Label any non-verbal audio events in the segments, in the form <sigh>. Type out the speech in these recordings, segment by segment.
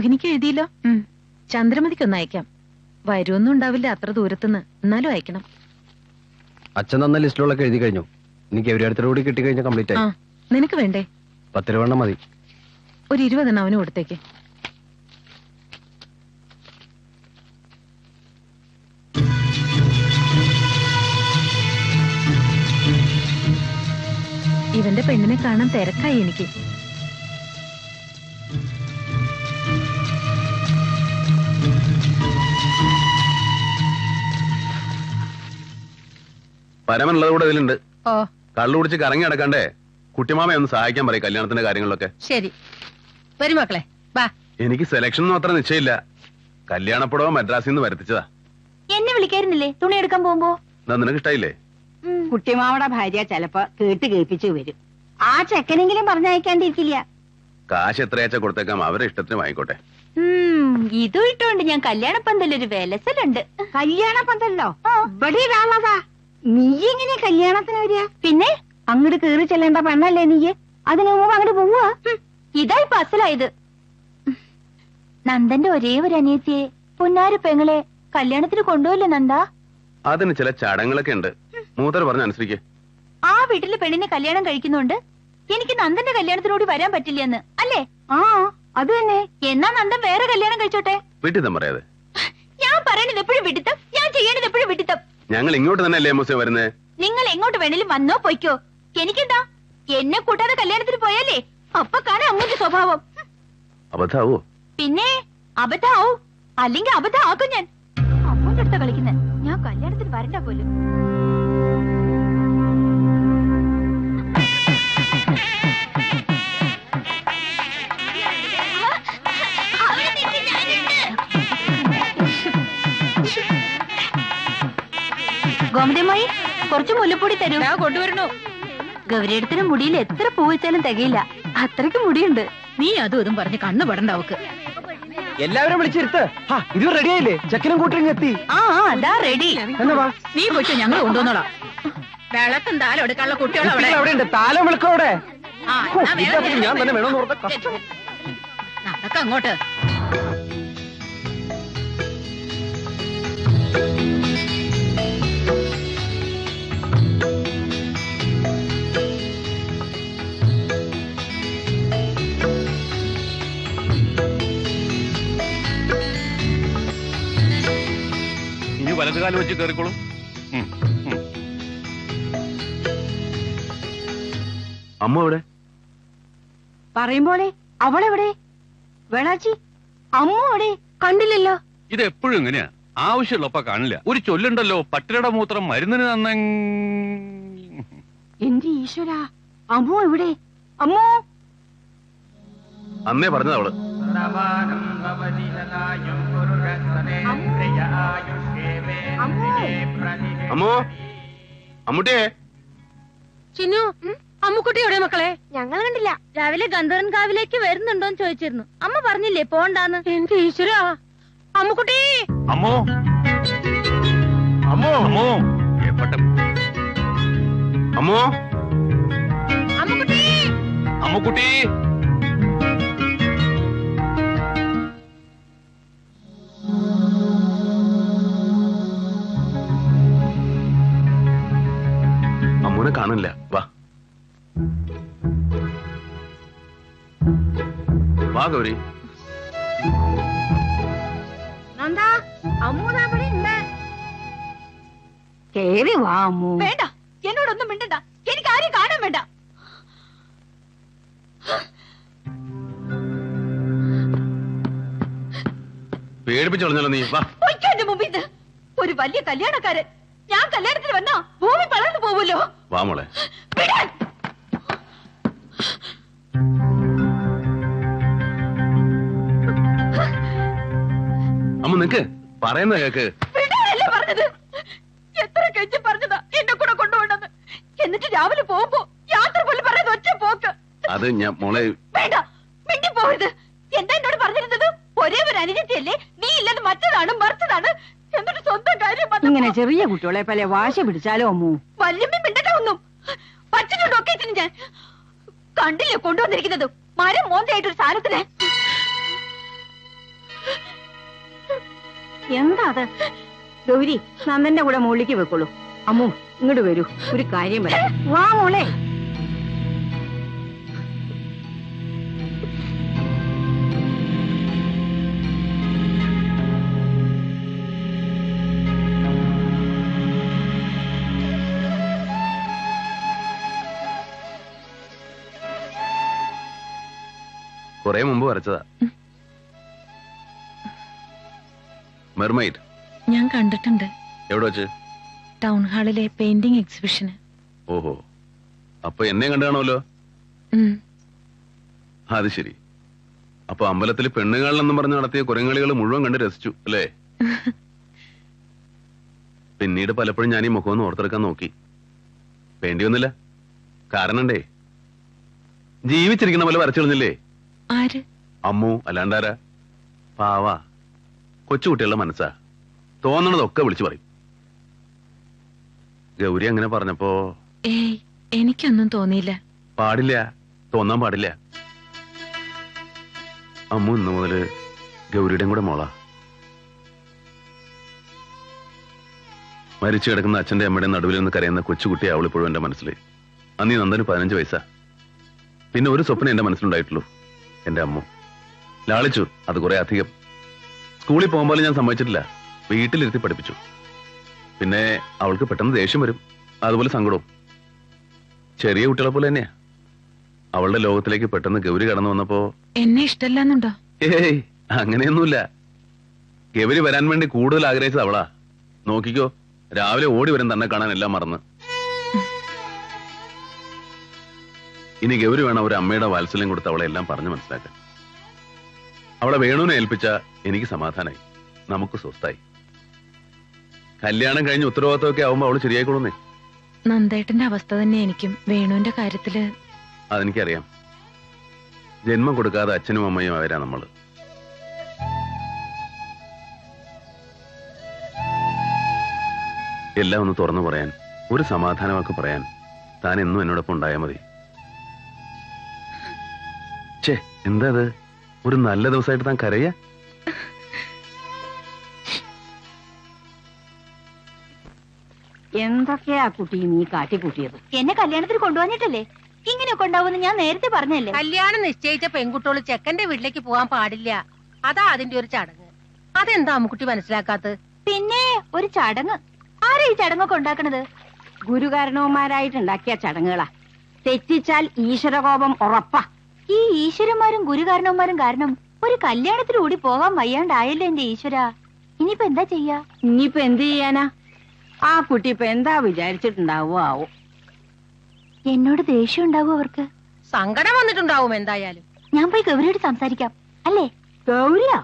മോഹിനിക്ക് എഴുതിയില്ലോ? ചന്ദ്രമതിക്കൊന്ന് അയക്കാം. വരുമൊന്നും ഉണ്ടാവില്ല അത്ര ദൂരത്തുനിന്ന്. എന്നാലും അയക്കണം. അച്ഛൻ തന്ന ലിസ്റ്റിലൊക്കെ എഴുതി കഴിഞ്ഞു. എനിക്ക് എവരിടത്തോടു കൂടി കിട്ടിക്കഴിഞ്ഞാൽ കംപ്ലീറ്റ് ആ ആയി നിനക്ക് വേണ്ടേ? പത്ത് രൂപ മതി. ഒരു ഇരുപതെണ്ണം അവന് കൊടുത്തേക്ക്. ഇവന്റെ പെണ്ണിനെ കാണാൻ തിരക്കായി എനിക്ക്. പരമനുള്ളത് കൂടെ ഇതിലുണ്ട്. ഓ. കള്ളു കുടിച്ച് കറങ്ങി നടക്കണ്ടേ കുട്ടിമാമയെ ഒന്ന് സഹായിക്കാൻ പറയും കല്യാണത്തിന്റെ കാര്യങ്ങളിലൊക്കെ. ശരി. വരും മക്കളെ. വാ. എനിക്ക് സെലക്ഷൻ ഒന്നും അത്ര നിശ്ചയില്ല കല്യാണപ്പുടവ മദ്രാസിൽ നിന്ന് വരുത്തിച്ചതാ. എന്നെ വിളിക്കായിരുന്നില്ലേ? തുണി എടുക്കാൻ പോകുമ്പോ? എന്നാ നിനക്ക് ഇഷ്ടായില്ലേ? കുട്ടിമാവടെ ഭാര്യ ചെലപ്പോ കേട്ട് കേൾപ്പിച്ചു വരും. ആ ചെക്കനെങ്കിലും പറഞ്ഞയക്കാണ്ടിരിക്കില്ല. കാശ് എത്രയാച്ച കൊടുത്തേക്കാം? അവരെ ഇഷ്ടത്തിന് വാങ്ങിക്കോട്ടെ. ഇതും ഇട്ടോണ്ട് ഞാൻ കല്യാണപ്പന്തലൊരു വിലസലുണ്ട്. കല്യാണ പന്തല്ലോ ഇവിടെ ഒരാളതാ നീ എങ്ങനെ കല്യാണത്തിന് വരിക? പിന്നെ അങ്ങോട്ട് കേറി ചെല്ലേണ്ട പെണ്ണല്ലേ നീ അതിനു മുമ്പ് അങ്ങോട്ട് പോവാ. ഇതായി അസലായത് നന്ദന്റെ ഒരേ ഒരു അനിയത്തിയെ പൊന്നാര പെങ്ങളെ കല്യാണത്തിന് കൊണ്ടുപോയില്ലേ നന്ദ? അതിന് ചില ചടങ്ങുകളൊക്കെ ഉണ്ട്. മൂത്തർ പറഞ്ഞ അനുസരിക്ക്. ആ വീട്ടിലെ പെണ്ണിനെ കല്യാണം കഴിക്കുന്നുണ്ട് എനിക്ക് നന്ദന്റെ കല്യാണത്തിനോട് വരാൻ പറ്റില്ലെന്ന് അല്ലേ? ആ അത് തന്നെ. എന്നാ നന്ദൻ വേറെ കല്യാണം കഴിച്ചോട്ടെ? വിട്ടിത്തം പറയാതെ. ഞാൻ പറയണത് എപ്പോഴും വിട്ടിത്തം. ഞാൻ ചെയ്യണത് എപ്പോഴും വിട്ടിത്തം. ഞങ്ങൾ ഇങ്ങോട്ട് തന്നെ അല്ലേ മൂസേ വരുന്നത് നിങ്ങൾ എങ്ങോട്ട് വേണേലും വന്നോ പോയിക്കോ. എനിക്കെന്താ? എന്നെ കൂട്ടാതെ കല്യാണത്തിന് പോയല്ലേ അപ്പൊ കാണാൻ അങ്ങോട്ട് സ്വഭാവം. അബദ്ധാവോ? പിന്നെ അബദ്ധാവും? അല്ലെങ്കിൽ അബദ്ധാക്കും ഞാൻ. അമ്മൂന്റെ അടുത്ത കളിക്കുന്നത് ഞാൻ കല്യാണത്തിന് വരണ്ട പോലും. ഗോമതിയമ്മായി കുറച്ച് മുല്ലപ്പൊടി തരും. ഞാൻ കൊണ്ടുവരണു ഗൗരിയടത്തിന് മുടിയിൽ എത്ര പൂ വെച്ചാലും തികയില്ല. അത്രയ്ക്ക് മുടിയുണ്ട്. നീ അതും ഇതും പറഞ്ഞ് കണ്ണു പെടണ്ട അവക്ക്. എല്ലാവരും വിളിച്ചിരുത്ത്. ഇത് റെഡി ആയില്ലേ ചെക്കനും കൂട്ടരും എത്തി. ആ അതാ റെഡി. എന്നാ വാ. നീ പോയിട്ട് ഞങ്ങൾ കൊണ്ടുവന്നോളാം. വിളക്കും താലം എടുക്കാനുള്ള കുട്ടികളെ അവിടെ. അവിടെ? ഉണ്ട് താലം ഞാൻ തന്നെ വേണമെന്ന് വലതുകാലം വെച്ച് കയറിക്കോളും അമ്മ എവിടെ? പറയും പോലെ അവളെവിടെ വേളാച്ചി അമ്മ എവിടെ? കണ്ടില്ലല്ലോ. ഇത് എപ്പോഴും ഇങ്ങനെയാ. ആവശ്യമുള്ളപ്പോ കാണില്ല. ഒരു ചൊല്ലുണ്ടല്ലോ പട്ടിയുടെ മൂത്രം മരുന്നിന് തന്ന എന്റെ ഈശ്വര അമ്മോ എവിടെ? അമ്മോ. അമ്മേ പറഞ്ഞത് അവൾ. അമ്മോ. അമ്മൂട്ടിയെ. ചിന്നു അമ്മുക്കുട്ടി എവിടെ മക്കളെ? ഞങ്ങൾ കണ്ടില്ല. രാവിലെ ഗന്ധർവൻ കാവിലേക്ക് വരുന്നുണ്ടോന്ന് ചോദിച്ചിരുന്നു. അമ്മ പറഞ്ഞില്ലേ പോണ്ടാന്ന്? എന്റെ ഈശ്വര. അമ്മുക്കുട്ടി. അമ്മോ. അമ്മോ. അമ്മോ. അമ്മോ. അമ്മുക്കുട്ടി. അമ്മുക്കുട്ടി. കാണില്ല വാ. വാ ഗൗരി. കേറി വാ അമ്മു. വേണ്ട എന്നോടൊന്നും മിണ്ടണ്ട. എനിക്ക് ആരും കാണാൻ വേണ്ട. പേടിപ്പിച്ചു നീ. വാ. പൊയ്ക്കോ എന്റെ മുമ്പിൽ നിന്ന്. ഒരു വലിയ കല്യാണക്കാരൻ. ഞാൻ കല്യാണത്തിന് വന്നാ ഭൂമി പളർന്നു പോവുമല്ലോ വാ മോളെ. അമ്മ നിക്ക്. പറയുന്ന കേക്ക്. എത്ര കെഞ്ചി പറഞ്ഞതാ എന്നെ കൂടെ കൊണ്ടുപോകണമെന്ന് എന്നിട്ട് രാവിലെ പോകുമ്പോ യാത്ര പോലും പറയുന്നത് ഒറ്റ പോക്ക്. അത് ഞാൻ മോളെ വേണ്ട മിണ്ടി പോകരുത് എന്താ എന്നോട് പറഞ്ഞിരുന്നത്? ഒരേ ഒരു അനുജത്തിയല്ലേ നീ ഇല്ലെന്ന് മറ്റതാണ് മറിച്ചതാണ് എന്നിട്ട് സ്വന്തം കാര്യം ഇങ്ങനെ ചെറിയ കുട്ടികളെ പോലെ വാശി പിടിച്ചാലോ അമ്മു? വല്യമ്മ പഠിച്ചിട്ടുണ്ട് ഒക്കെ ഇതിന് ഞാൻ. കണ്ടില്ല കൊണ്ടുവന്നിരിക്കുന്നത്? മരം മോന്തയായിട്ടൊരു സാധനത്തിന്. എന്താ അത്? ഗൗരി നന്ദന്റെ കൂടെ മുകളിലേക്ക് വെക്കോളൂ അമ്മു ഇങ്ങോട്ട് വരൂ. ഒരു കാര്യം പറയാം. വാ മോളെ. കുറെ മുമ്പ് വരച്ചതാ. മെർമൈഡ്. ഞാൻ കണ്ടിട്ടുണ്ട്. എവിടെ വെച്ച്? ടൗൺ ഹാളിലെ പെയിന്റിംഗ് എക്സിബിഷന്. ഓഹോ. അപ്പൊ എന്നെ കണ്ടുകാണല്ലോ അത് ശരി. അപ്പൊ അമ്പലത്തിൽ പെണ്ണുകാളിലെന്നും പറഞ്ഞ് നടത്തിയ കുരങ്ങളികൾ മുഴുവൻ കണ്ട് രസിച്ചു അല്ലേ? <laughs> പിന്നീട് പലപ്പോഴും ഞാൻ ഈ മുഖം ഒന്ന് ഓർത്തെടുക്കാൻ നോക്കി. വേണ്ടി വന്നില്ല. കാരണണ്ടേ ജീവിച്ചിരിക്കുന്ന പോലെ വരച്ചു കളഞ്ഞില്ലേ ആര്? അമ്മു അല്ലാണ്ടാരാ? പാവാ. കൊച്ചുകുട്ടികളുടെ മനസ്സാ. തോന്നണതൊക്കെ വിളിച്ചു പറയും. ഗൗരി അങ്ങനെ പറഞ്ഞപ്പോ ഏയ് എനിക്കൊന്നും തോന്നിയില്ല. പാടില്ല. തോന്നാൻ പാടില്ല. അമ്മു ഇന്നു മുതൽ ഗൗരിയുടെയും കൂടെ മോളാ. മരിച്ചു കിടക്കുന്ന അച്ഛന്റെ അമ്മയുടെ നടുവിൽ നിന്ന് കരയുന്ന കൊച്ചുകുട്ടി അവളിപ്പോഴും എന്റെ മനസ്സിൽ അന്നീ നന്ദന് പതിനഞ്ച് വയസ്സാ. പിന്നെ ഒരു സ്വപ്നം എന്റെ മനസ്സിലുണ്ടായിട്ടുള്ളൂ. എന്റെ അമ്മ. ലാളിച്ചു അത് കുറെ അധികം. സ്കൂളിൽ പോകുമ്പോൾ ഞാൻ സമ്മതിച്ചിട്ടില്ല. വീട്ടിലിരുത്തി പഠിപ്പിച്ചു. പിന്നെ അവൾക്ക് പെട്ടെന്ന് ദേഷ്യം വരും. അതുപോലെ സങ്കടവും. ചെറിയ കുട്ടികളെ പോലെ തന്നെയാ. അവളുടെ ലോകത്തിലേക്ക് പെട്ടെന്ന് ഗൗരി കടന്നു വന്നപ്പോ എന്നെ ഇഷ്ടല്ലെന്നുണ്ടോ ഏയ് അങ്ങനെയൊന്നുമില്ല. ഗൗരി വരാൻ വേണ്ടി കൂടുതൽ ആഗ്രഹിച്ചത് അവളാ. നോക്കിക്കോ രാവിലെ ഓടി വരും തന്നെ കാണാൻ എല്ലാം മറന്ന്. ഇനി ഗൗരി വേണം ഒരു അമ്മയുടെ വാത്സല്യം കൊടുത്ത് അവളെ എല്ലാം പറഞ്ഞു മനസ്സിലാക്കാൻ. അവളെ വേണുവിനെ ഏൽപ്പിച്ച എനിക്ക് സമാധാനമായി നമുക്ക് സ്വസ്ഥായി കല്യാണം കഴിഞ്ഞ് ഉത്തരവാദിത്തമൊക്കെ ആവുമ്പോ അവൾ ശരിയായിക്കൊള്ളുന്നേ? നന്ദേട്ടന്റെ അവസ്ഥ തന്നെ എനിക്കും വേണുവിന്റെ കാര്യത്തിൽ അതെനിക്കറിയാം. ജന്മം കൊടുക്കാതെ അച്ഛനും അമ്മയും അവരാ നമ്മൾ? എല്ലാം ഒന്ന് തുറന്നു പറയാൻ ഒരു സമാധാനമൊക്കെ പറയാൻ താൻ എന്നും എന്നോടൊപ്പം ഉണ്ടായാൽ മതി. എന്താ അത് ഒരു നല്ല ദിവസമായിട്ട് താൻ കരയ? എന്തൊക്കെയാ കുട്ടി നീ കാട്ടിക്കൂട്ടിയത് എന്നെ കല്യാണത്തിന് കൊണ്ടുവന്നിട്ടല്ലേ? ഇങ്ങനെയൊക്കെ ഉണ്ടാവുമെന്ന് ഞാൻ നേരത്തെ പറഞ്ഞല്ലേ? കല്യാണം നിശ്ചയിച്ച പെൺകുട്ടികൾ ചെക്കന്റെ വീട്ടിലേക്ക് പോകാൻ പാടില്ല. അതാ അതിന്റെ ഒരു ചടങ്ങ്. അതെന്താ അമ്മുക്കുട്ടി മനസ്സിലാക്കാത്തത്? പിന്നെ ഒരു ചടങ്ങ്. ആരാ ഈ ചടങ്ങൊക്കെ ഉണ്ടാക്കണത്? ഗുരുകാരണവന്മാരായിട്ടുണ്ടാക്കിയ ചടങ്ങുകളാ. തെറ്റിച്ചാൽ ഈശ്വരകോപം ഉറപ്പാ. ഈ ഈശ്വരന്മാരും ഗുരുകാരണവന്മാരും കാരണം ഒരു കല്യാണത്തിന് കൂടി പോകാൻ വയ്യാണ്ടായല്ലോ എന്റെ ഈശ്വര. ഇനിയിപ്പോ എന്താ ചെയ്യാ? ഇനിയിപ്പോ എന്ത് ചെയ്യാനാ? ആ കുട്ടി ഇപ്പൊ എന്താ വിചാരിച്ചിട്ടുണ്ടാവോ ആവോ? എന്നോട് ദേഷ്യം ഉണ്ടാവും അവർക്ക്? സങ്കടം വന്നിട്ടുണ്ടാവും എന്തായാലും. ഞാൻ പോയി ഗൗരിയോട് സംസാരിക്കാം. അല്ലേ? ഗൗരിയാ?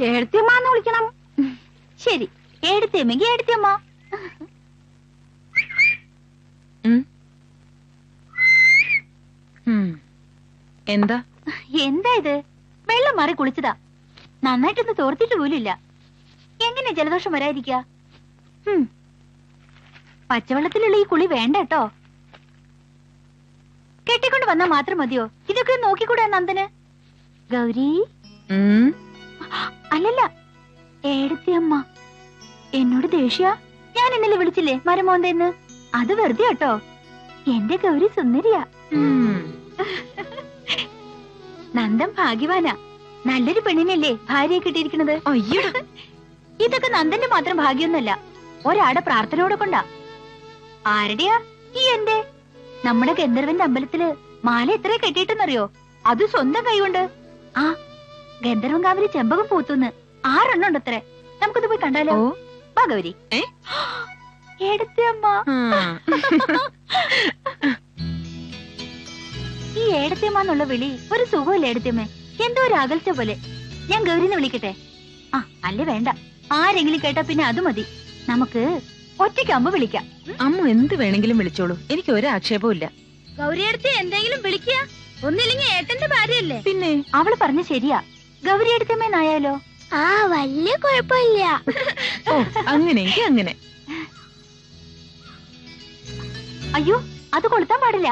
എഴുത്തിയമ്മാന്ന് വിളിക്കണം. ശരി. എടുത്തേമെങ്കി എടുത്തമ്മ ഉം. ഉം. എന്താ? എന്താ ഇത്? വെള്ളം മാറി കുളിച്ചതാ. നന്നായിട്ടൊന്ന് തോർത്തിട്ട് പോലില്ല എങ്ങനെ ജലദോഷം വരാതിരിക്ക? പച്ചവെള്ളത്തിലുള്ള ഈ കുളി വേണ്ട കേട്ടോ. കെട്ടിക്കൊണ്ട് വന്നാ മാത്രം മതിയോ? ഇതൊക്കെ നോക്കിക്കൂടെ നന്ദന്? ഗൗരി? അല്ലല്ല. ഏടത്തി അമ്മ. എന്നോട് ദേഷ്യ? ഞാൻ ഇന്നലെ വിളിച്ചില്ലേ മരമോന്തെന്ന് അത് വെറുതെ കേട്ടോ. എന്റെ ഗൗരി സുന്ദരിയാ. നന്ദൻ ഭാഗ്യവാനാ. നല്ലൊരു പെണ്ണിനല്ലേ ഭാര്യയെ കിട്ടിയിരിക്കണത് അയ്യോ. <laughs> ഇതൊക്കെ നന്ദന്റെ മാത്രം ഭാഗ്യമൊന്നുമല്ല ഒരാടെ പ്രാർത്ഥനയോടെ കൊണ്ടാ. ആരുടെയാ ഈ എന്റെ? നമ്മുടെ ഗന്ധർവന്റെ അമ്പലത്തിൽ മാല എത്ര കെട്ടിയിട്ടെന്നറിയോ? അത് സ്വന്തം കൈകൊണ്ട്. ആ ഗന്ധർവൻ കാവിലെ ചെമ്പകം പൂത്തുന്ന് ആറെണ്ണം ഉണ്ട് അത്രേ. നമുക്കത് പോയി കണ്ടാലോ? ഭഗവരി <gasps> എടുത്തേ അമ്മ. <laughs> ഈ ഏടത്തേമാന്നുള്ള വിളി ഒരു സുഖമില്ല ഏടത്തേമ്മേ എന്തോ ഒരു അകൽച്ച പോലെ. ഞാൻ ഗൗരിന്ന് വിളിക്കട്ടെ? ആ അല്ലേ വേണ്ട. ആരെങ്കിലും കേട്ടാ പിന്നെ അത് മതി. നമുക്ക് ഒറ്റയ്ക്ക് അമ്മ വിളിക്കാം. അമ്മ എന്ത് വേണമെങ്കിലും വിളിച്ചോളൂ. എനിക്ക് ഒരു ആക്ഷേപവും ഇല്ല. ഗൗരിയടുത്ത് എന്തെങ്കിലും വിളിക്കുക ഒന്നില്ലെങ്കിൽ ഏട്ടന്റെ ഭാര്യയല്ലേ? പിന്നെ? അവൾ പറഞ്ഞ ശരിയാ. ഗൗരി എടുത്തമ്മേന്നായാലോ ആ വലിയ കുഴപ്പമില്ല. ഓ അങ്ങനെയെങ്കിൽ അങ്ങനെ. അയ്യോ അത് കൊളുത്താൻ പാടില്ല.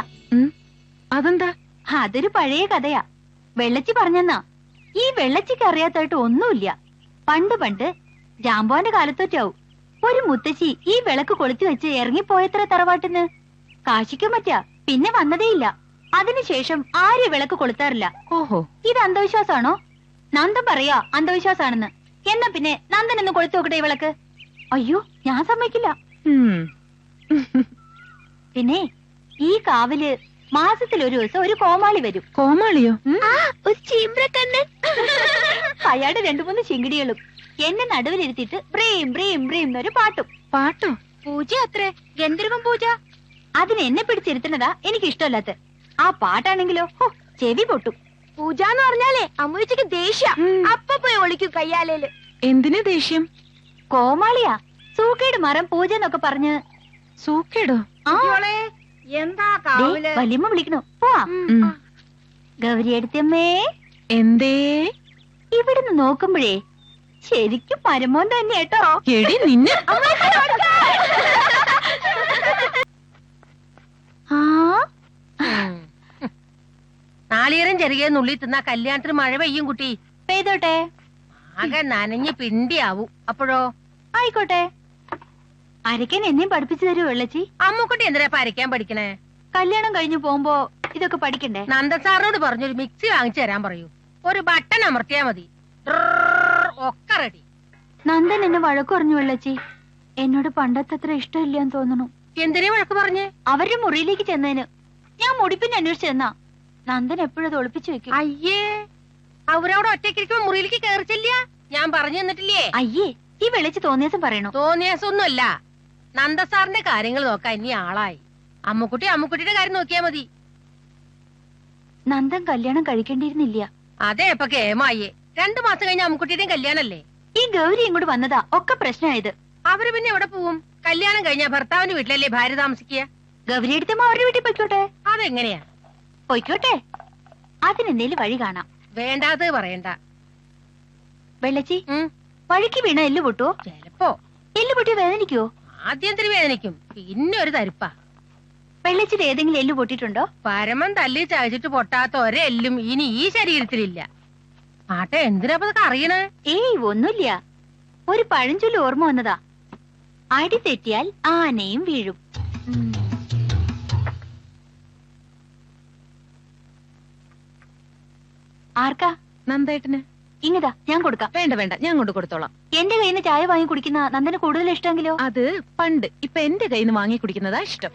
അതെന്താ? അതൊരു പഴയ കഥയാ. വെള്ളച്ചി പറഞ്ഞെന്നാ. ഈ വെള്ളച്ചിക്ക് അറിയാത്തായിട്ട് ഒന്നുമില്ല. പണ്ട് പണ്ട് ജാമ്പോന്റെ കാലത്തൊറ്റാവും. ഒരു മുത്തശ്ശി ഈ വിളക്ക് കൊളുത്തി വെച്ച് ഇറങ്ങിപ്പോയത്ര തറവാട്ടിന്ന്. കാശിക്കും പറ്റാ. പിന്നെ വന്നതേയില്ല. അതിനുശേഷം ആരും വിളക്ക് കൊളുത്താറില്ല. ഓഹോ. ഇത് അന്ധവിശ്വാസമാണോ? നന്ദൻ പറയാ അന്ധവിശ്വാസാണെന്ന് എന്നാ പിന്നെ നന്ദൻ ഒന്ന് കൊളുത്തു നോക്കട്ടെ ഈ വിളക്ക്? അയ്യോ ഞാൻ സമ്മതിക്കില്ല. പിന്നെ ഈ കാവിൽ മാസത്തിൽ ഒരു ദിവസം ഒരു കോമാളി വരും. കോമാളിയോ? ഒരു ചീമ്പ്രക്കണ്ണൻ അയാളുടെ രണ്ടു മൂന്ന് ചിങ്കിടികളും എന്നെ നടുവിലിരുത്തിയിട്ട് ബ്രീം ബ്രീം ബ്രീം എന്നൊരു പാട്ടും. പാട്ടോ? പൂജ അത്രേ. ഗന്ധർവം പൂജ. അതിന് എന്നെ പിടിച്ചിരുത്തുന്നതാ എനിക്ക് ഇഷ്ടമല്ലാത്ത ആ പാട്ടാണെങ്കിലോ ഹോ, ചെവി പൊട്ടും. പൂജ എന്ന് പറഞ്ഞാലേ അമ്മൂച്ചക്ക് ദേഷ്യ. അപ്പൊ പോയി ഒളിക്കും കയ്യാലേൽ. എന്തിനു ദേഷ്യം? കോമാളിയാ. സൂക്കേട് മരം പൂജ എന്നൊക്കെ പറഞ്ഞ് സൂക്കേടോ? ആ. എന്താ കാവിൽ? വല്യമ്മ വിളിക്കണു. പോവാ. ഗൗരി എടുത്തമ്മേ. എന്തേ? ഇവിടുന്ന് നോക്കുമ്പോഴേ ശരിക്കും പരമോൻ തന്നെ കേട്ടോ. എടി നിന്നെ ആ? നാളികേരം ചെറിയ നുള്ളി തിന്നാ കല്യാണത്തിന് മഴ പെയ്യും കുട്ടി. പെയ്തോട്ടെ. ആകെ നനഞ്ഞ് പിണ്ടിയാവും. അപ്പോഴോ? ആയിക്കോട്ടെ. അരയ്ക്കാൻ എന്നെയും പഠിപ്പിച്ചു തരൂ വെള്ളച്ചി? അമ്മുക്കുട്ടി എന്തിനാ അരയ്ക്കാൻ പഠിക്കണേ? കല്യാണം കഴിഞ്ഞു പോകുമ്പോ ഇതൊക്കെ പഠിക്കണ്ടേ? നന്ദസാറിനോട് പറഞ്ഞൊരു മിക്സി വാങ്ങിച്ചു തരാൻ പറയൂ. ഒരു ബട്ടൺ അമർത്തിയാ മതി. ഒക്കെ റെഡി. നന്ദൻ എന്നെ വഴക്ക് പറഞ്ഞു വെള്ളച്ചി. എന്നോട് പണ്ടത്തത്ര ഇഷ്ടമില്ലാന്ന് തോന്നുന്നു. എന്തിനേ വഴക്ക് പറഞ്ഞേ? അവരുടെ മുറിയിലേക്ക് ചെന്നതിന് ഞാൻ മുടിപ്പിന് അന്വേഷിച്ചു ചെന്നാ. നന്ദൻ എപ്പോഴും ഒളിപ്പിച്ചു വെക്കും. അയ്യേ അവരവിടെ ഒറ്റയ്ക്കിരിക്കുമ്പോ മുറിയിലേക്ക് കയറിച്ചില്ല? ഞാൻ പറഞ്ഞു തന്നിട്ടില്ലേ? അയ്യേ ഈ വെളിച്ച് തോന്നിയാസം പറയണോ? തോന്നിയാസം തോന്നിയാസൊന്നുമല്ല നന്ദസാറിന്റെ കാര്യങ്ങൾ നോക്കാൻ ഇനി ആളായി. അമ്മുക്കുട്ടി അമ്മുക്കുട്ടിയുടെ കാര്യം നോക്കിയാ മതി. നന്ദൻ കല്യാണം കഴിക്കേണ്ടിയിരുന്നില്ല. അതെ ഇപ്പൊ കേമായേ രണ്ടു മാസം കഴിഞ്ഞ അമ്മുക്കുട്ടിയുടെയും കല്യാണല്ലേ? ഈ ഗൗരി ഇങ്ങോട്ട് വന്നതാ ഒക്കെ പ്രശ്നമായത്. അവർ പിന്നെ എവിടെ പോവും? കല്യാണം കഴിഞ്ഞ ഭർത്താവിന്റെ വീട്ടിലല്ലേ ഭാര്യ താമസിക്കുക? ഗൗരി എടുത്തമ്മ അവരുടെ വീട്ടിൽ പൊയ്ക്കോട്ടെ? അതെങ്ങനെയാ? പൊയ്ക്കോട്ടെ. അതിനെന്തേലും വഴി കാണാം. വേണ്ടാത് പറയണ്ട. വെള്ളച്ചി ഉം. വഴിക്ക് വീണ എല്ല് പൊട്ടുവോ? ചെലപ്പോ. എല്ല് പൊട്ടിയ വേദനിക്കുവോ? ആദ്യം വേദനയ്ക്കും വേദനിക്കും. പിന്നെ ഒരു തരിപ്പ. വെള്ളച്ചിട്ട് ഏതെങ്കിലും എല്ല് പൊട്ടിട്ടുണ്ടോ പരമം തല്ലി ചായച്ചിട്ട് പൊട്ടാത്ത ഒരെല്ലും ഇനി ഈ ശരീരത്തിലില്ല. ആട്ടെ എന്തിനാ അറിയണ അറിയണേ? ഏയ് ഒന്നുമില്ല. ഒരു പഴഞ്ചൊല്ലി ഓർമ്മ വന്നതാ. അടി തെറ്റിയാൽ ആനയും വീഴും. ആർക്കാ? നന്ദേട്ടന്. ഇങ്ങതാ ഞാൻ കൊടുക്കാം. വേണ്ട വേണ്ട ഞാൻ കൊണ്ട് കൊടുത്തോളാം. എന്റെ കയ്യിൽ നിന്ന് ചായ വാങ്ങി കുടിക്കുന്ന നന്ദന് കൂടുതൽ ഇഷ്ടമെങ്കിലോ? അത് പണ്ട്. ഇപ്പൊ എന്റെ കയ്യിൽ നിന്ന് വാങ്ങി കുടിക്കുന്നതാ ഇഷ്ടം.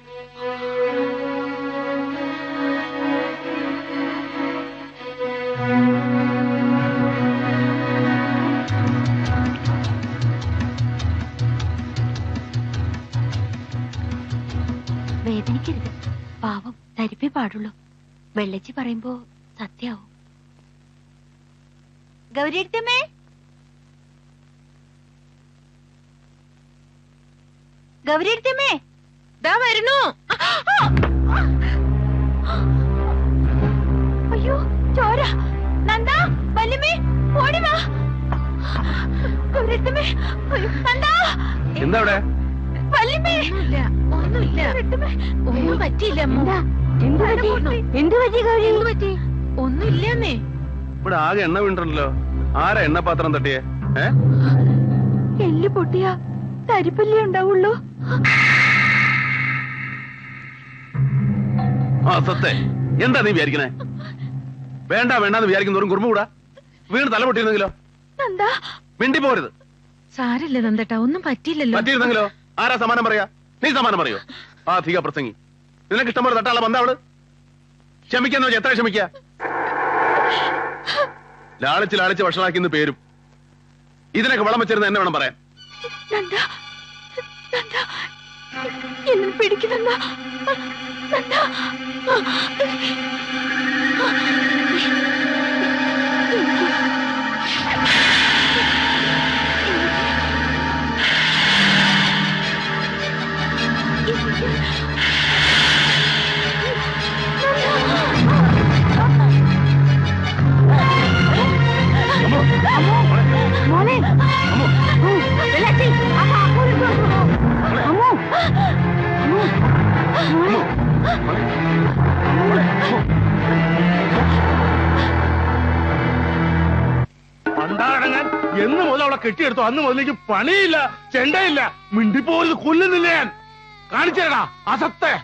വേദനിക്കരുത്. പാവം തരിപ്പേ പാടുള്ളൂ. വെള്ളച്ചി പറയുമ്പോ സത്യാവും. ഗൗരിയടുത്തമ്മേ ഗൗരിയടുത്തമ്മേ. ദാ വരുന്നു. അയ്യോ ചോര. നന്ദ വല്യമ്മേ ഓടി വാ. നന്ദ. എന്താ അവിടെ വല്യമ്മേ. ഒന്നുമില്ല ഒന്നുമില്ല. ഗൗരിയടുത്തമ്മേ. ഒന്നും പറ്റിയില്ല അമ്മ. എന്ത് പറ്റി? എന്ത് പറ്റി ഗൗരി? എന്ത് പറ്റി? ഒന്നുമില്ലെന്നേ. ഇവിടെ ആകെ എണ്ണ വീണ്ടല്ലോ ആരാ എണ്ണപാത്രം തട്ടിയേ? എല്ല് പൊട്ടിയ തരിപ്പല്ലേ ഉണ്ടാവുള്ളൂ. ആ സത്തെ എന്താ നീ വിചാരിക്കണേ? വേണ്ട വേണ്ടെന്ന് വിചാരിക്കുന്നവരും കുറുമ്പ് കൂടാ വീണ് തല പൊട്ടിയിരുന്നെങ്കിലോ? നന്ദ. മിണ്ടി പോരുത്. സാരില്ല നന്ദേട്ടാ ഒന്നും പറ്റിയില്ലല്ലോ. പറ്റിയിരുന്നെങ്കിലോ? ആരാ സമാനം പറയാ? നീ സമാനം പറയോ? ആ അധിക പ്രസംഗി. നിനക്ക് ഇഷ്ടം പോലെ തട്ടാളെ വന്ന അവൾ? ക്ഷമിക്കാന്ന് വെച്ചാൽ എത്ര ക്ഷമിക്ക? ലാളിച്ച് ലാളിച്ച് വഷളാക്കിന്ന് പേരും. ഇതിനൊക്കെ വളം വെച്ചിരുന്ന എന്നെ വേണം പറയാൻ. നന്ദ. എന്നെ പിടിക്കുന്ന നന്ദ കെട്ടിയെടുത്തു അന്ന് മുതലേക്ക് പണിയില്ല ചെണ്ടയില്ല. മിണ്ടിപ്പോരുത് കൊല്ലുന്നില്ല ഞാൻ. കാണിച്ചേടാ അസത്തെ.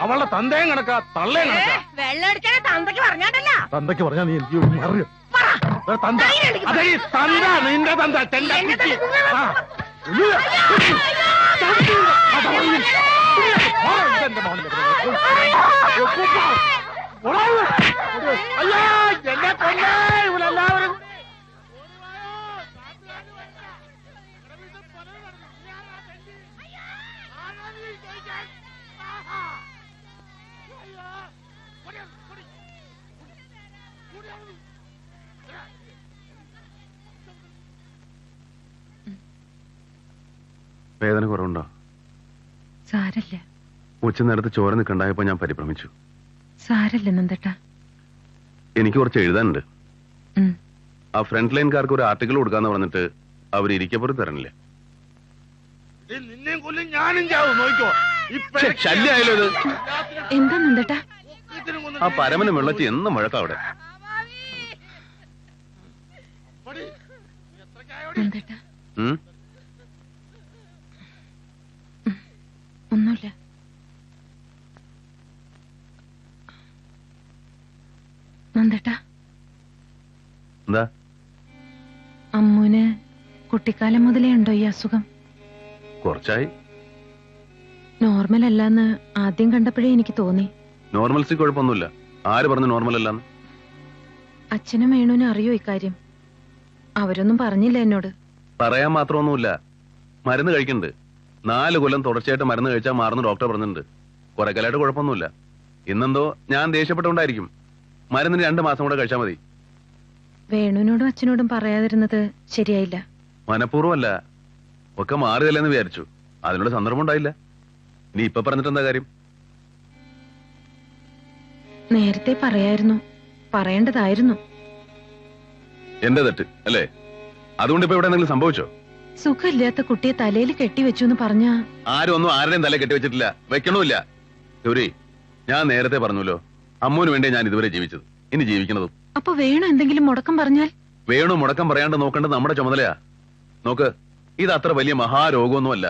അവളുടെ തന്തയും കണക്കാ തള്ളയും കണക്കാ. വെള്ളം അടിക്കാതെ തന്തയ്ക്ക് പറഞ്ഞാണ്ടല്ല തന്തയ്ക്ക് പറഞ്ഞാ നീ എനിക്ക് മറിയ? തന്ത. അതെ ഈ തന്ത നിന്റെ തന്ത ചെണ്ട അയ്യാ ആ. ഉയ്യോ. തന്തയില്ല. വേദന കുറവുണ്ടോ? സാരല്ല. ഉച്ച നേരത്ത് ചോര നിൽക്കണ്ടായപ്പോ ഞാൻ പരിഭ്രമിച്ചു. സാരല്ല നന്ദട്ട. എനിക്ക് കുറച്ച് എഴുതാനുണ്ട്. ആ ഫ്രണ്ട് ലൈൻകാർക്ക് ഒരു ആർട്ടിക്കിൾ കൊടുക്കാന്ന് പറഞ്ഞിട്ട് അവർ ഇരിക്കപ്പുറത്ത് തരണില്ല. നിന്നെയും കൊല്ലും ഞാനും ചാവും നോക്കോ ഛെ, ഇത്. എന്താ നന്ദേട്ടാ? ആ പരമനും വെള്ളച്ചി എന്നും മുഴക്കം അവിടെ. നന്ദേട്ടാ. ഒന്നുമില്ല. നന്ദേട്ടാ. എന്താ? അമ്മൂന് കുട്ടിക്കാലം മുതലേ ഉണ്ടോ ഈ അസുഖം? കുറച്ചായി. നോർമൽ അല്ലാന്ന് ആദ്യം കണ്ടപ്പോഴേ എനിക്ക് തോന്നി. നോർമൽസി കുഴപ്പമൊന്നുമില്ല. ആര് പറഞ്ഞു നോർമൽ അല്ലാന്ന് അച്ഛനും വേണുവിനും അറിയോ ഇക്കാര്യം അവരൊന്നും പറഞ്ഞില്ല എന്നോട്. പറയാൻ മാത്രമൊന്നുമില്ല. മരുന്ന് കഴിക്കുന്നുണ്ട്. നാല് കൊല്ലം തുടർച്ചയായിട്ട് മരുന്ന് കഴിച്ചാൽ മാറുന്ന ഡോക്ടർ പറഞ്ഞിട്ടുണ്ട്. കുറെ കാലമായിട്ട് കുഴപ്പമൊന്നുമില്ല. ഇന്നെന്തോ ഞാൻ ദേഷ്യപ്പെട്ടുകൊണ്ടായിരിക്കും. മരുന്നിന് രണ്ട് മാസം കൂടെ കഴിച്ചാൽ മതി. വേണുവിനോടും അച്ഛനോടും പറയാതിരുന്നത് ശരിയായില്ല. മനഃപൂർവമല്ല. ഒക്കെ മാറിയല്ലെന്ന് വിചാരിച്ചു. അതിനുള്ള സന്ദർഭം ഉണ്ടായില്ല. നീ ഇപ്പൊ പറഞ്ഞിട്ട് എന്താ കാര്യം? നേരത്തെ പറയായിരുന്നു. പറയേണ്ടതായിരുന്നു. എന്റെ തെറ്റ് അല്ലേ? അതുകൊണ്ട് ഇപ്പൊ ഇവിടെ എന്തെങ്കിലും സംഭവിച്ചോ? സുഖമില്ലാത്ത കുട്ടിയെ തലയിൽ കെട്ടിവെച്ചു എന്ന് പറഞ്ഞ? ആരും ഒന്നും ആരുടെയും തല കെട്ടിവെച്ചിട്ടില്ല. വെക്കണമില്ല ഗൗരി ഞാൻ നേരത്തെ പറഞ്ഞല്ലോ. അമ്മൂന് വേണ്ടി ഞാൻ ഇതുവരെ ജീവിച്ചത്. ഇനി ജീവിക്കുന്നതും അപ്പൊ വേണു എന്തെങ്കിലും മുടക്കം പറഞ്ഞാൽ? വേണു മുടക്കം പറയാണ്ട് നോക്കേണ്ടത് നമ്മുടെ ചുമതലയാ. നോക്ക് ഇത് അത്ര വലിയ മഹാരോഗമൊന്നുമല്ല.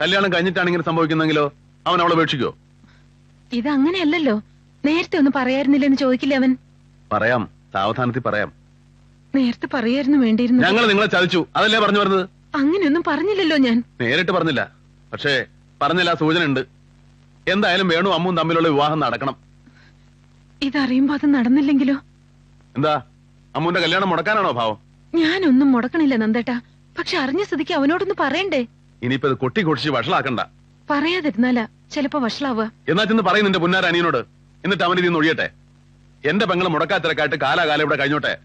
കല്യാണം കഴിഞ്ഞിട്ടാണ് ഇങ്ങനെ സംഭവിക്കുന്നെങ്കിലോ അവൻ അവളെ ഉപേക്ഷിക്കോ? ഇത് അങ്ങനെയല്ലല്ലോ നേരത്തെ ഒന്ന് പറയായിരുന്നില്ലെന്ന് ചോദിക്കില്ല അവൻ? പറയാം. സാവധാനത്തിൽ പറയാം. നേരത്തെ പറയായിരുന്നു വേണ്ടിയിരുന്നു ഞങ്ങൾ നിങ്ങളെ ചതിച്ചു. അതല്ലേ പറഞ്ഞു വരുന്നത്? അങ്ങനെയൊന്നും പറഞ്ഞില്ലല്ലോ ഞാൻ. നേരിട്ട് പറഞ്ഞില്ല. പക്ഷേ പറഞ്ഞില്ല സൂചന ഉണ്ട് എന്തായാലും വേണു അമ്മും തമ്മിലുള്ള വിവാഹം നടക്കണം. ഇതറിയുമ്പോ അത് നടന്നില്ലെങ്കിലോ? എന്താ? അമ്മുന്റെ കല്യാണം മുടക്കാനാണോ ഭാവം? ഞാനൊന്നും മുടക്കണില്ല നന്ദേട്ടാ. പക്ഷെ അറിഞ്ഞ സ്ഥിതിക്ക് അവനോടൊന്ന് പറയണ്ടേ? ഇനിയിപ്പത് കൊട്ടി കൊടിച്ച് വഷളാക്കണ്ട. പറയാതിരുന്നാലാ ചിലപ്പോ വഷളാവുക. എന്നാ ചെന്ന് പറയുന്നു നിന്റെ പുന്നാര അനിയനോട് എന്നിട്ട് അവൻ ഇതിന്ന് ഒഴിയട്ടെ. എന്റെ പെങ്ങളെ മുടക്കാത്തിരക്കായിട്ട് കാലാകാലം ഇവിടെ കഴിഞ്ഞോട്ടെ.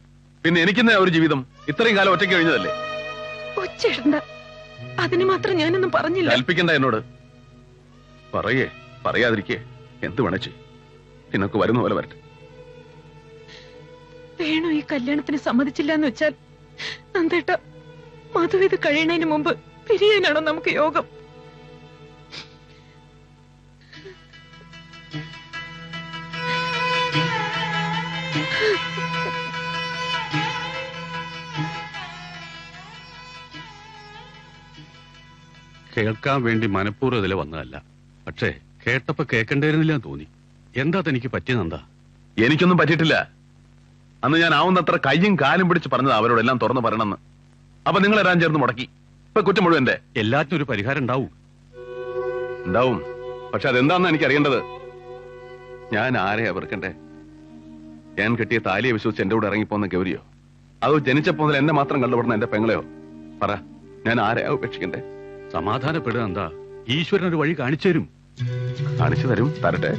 പിന്നെ എനിക്കുന്ന ഒരു ജീവിതം? ഇത്രയും കാലം ഒറ്റയ്ക്ക് കഴിഞ്ഞതല്ലേ? അതിന് മാത്രം ഞാനൊന്നും പറഞ്ഞില്ല. കൽപ്പിക്കണ്ട എന്നോട്. പറയേ പറയാതിരിക്കേ. എന്ത് വേണച്ചേ നിനക്ക് വരുന്ന പോലെ വരട്ടെ. വേണു ഈ കല്യാണത്തിന് സമ്മതിച്ചില്ല എന്ന് വെച്ചാൽ നന്ദേട്ട മധു ഇത് കഴിയണതിന് മുമ്പ് പിരിയാനാണോ നമുക്ക് യോഗം? കേൾക്കാൻ വേണ്ടി മനഃപൂർവം ഇതിലെ വന്നതല്ല. പക്ഷേ കേട്ടപ്പോ കേൾക്കണ്ടായിരുന്നില്ല എന്ന് തോന്നി. എന്താ തനിക്ക് പറ്റിയതെന്താ എനിക്കൊന്നും പറ്റിയിട്ടില്ല. അന്ന് ഞാൻ ആവുന്നത്ര കയ്യും കാലും പിടിച്ച് പറഞ്ഞത് അവരോടെല്ലാം തുറന്നു പറയണമെന്ന്. അപ്പൊ നിങ്ങൾ എല്ലാം ചേർന്ന് മുടക്കി. ഇപ്പൊ കുറ്റം മുഴുവൻ എന്റെ. എല്ലാത്തിനും ഒരു പരിഹാരം ഉണ്ടാവും. ഉണ്ടാവും. പക്ഷെ അതെന്താന്ന് എനിക്ക് അറിയേണ്ടത് ഞാൻ ആരെ അവർക്കണ്ടേ ഞാൻ കെട്ടിയ താലിയെ വിശ്വസിച്ച് എന്റെ കൂടെ ഇറങ്ങിപ്പോന്ന ഗൗരിയോ? അതോ ജനിച്ചപ്പോ മുതൽ എന്നെ മാത്രം കണ്ടുപെടുന്ന എന്റെ പെങ്ങളെയോ? പറ. ഞാൻ ആരെയാ ഉപേക്ഷിക്കണ്ടേ സമാധാനപ്പെടുക എന്താ? ഈശ്വരൻ ഒരു വഴി കാണിച്ചു തരും കാണിച്ചു തരും. തരട്ടെ.